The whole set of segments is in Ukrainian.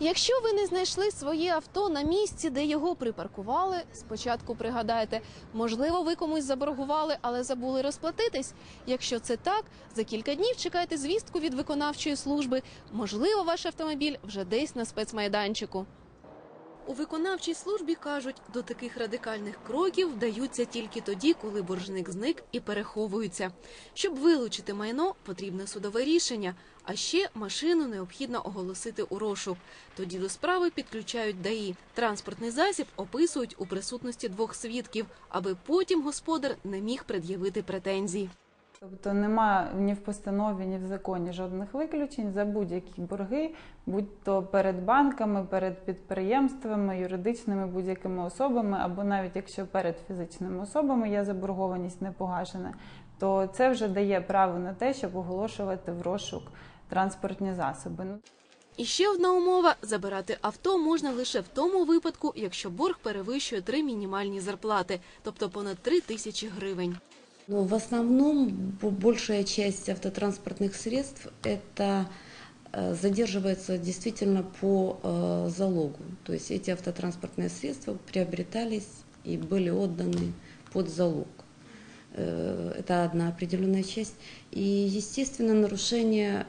Якщо ви не знайшли своє авто на місці, де його припаркували, спочатку пригадайте, можливо, ви комусь заборгували, але забули розплатитись. Якщо це так, за кілька днів чекайте звістку від виконавчої служби. Можливо, ваш автомобіль вже десь на спецмайданчику. У виконавчій службі кажуть, до таких радикальних кроків вдаються тільки тоді, коли боржник зник і переховується. Щоб вилучити майно, потрібне судове рішення, а ще машину необхідно оголосити у розшук. Тоді до справи підключають ДАІ. Транспортний засіб описують у присутності двох свідків, аби потім господар не міг пред'явити претензій. Тобто немає ні в постанові, ні в законі жодних виключень за будь-які борги, будь то перед банками, перед підприємствами, юридичними будь-якими особами, або навіть якщо перед фізичними особами є заборгованість не погашена, то це вже дає право на те, щоб оголошувати в розшук транспортні засоби. Ну, І ще одна умова: забирати авто можна лише в тому випадку, якщо борг перевищує три мінімальні зарплати, тобто понад три тисячі гривень. Но в основном бо- большая часть автотранспортных средств это э, задерживается действительно по э, залогу. То есть эти автотранспортные средства приобретались и были отданы под залог. Э, Это одна определенная часть. И, естественно, нарушение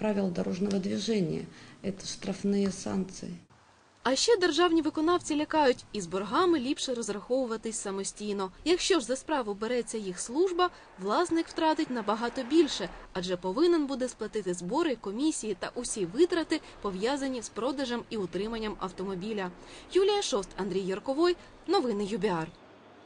правил дорожного движения. Это штрафные санкции. А ще державні виконавці лякають, із боргами ліпше розраховуватись самостійно. Якщо ж за справу береться їх служба, власник втратить набагато більше, адже повинен буде сплатити збори, комісії та усі витрати, пов'язані з продажем і утриманням автомобіля. Юлія Шост, Андрій Ярковой. Новини ЮБІАР.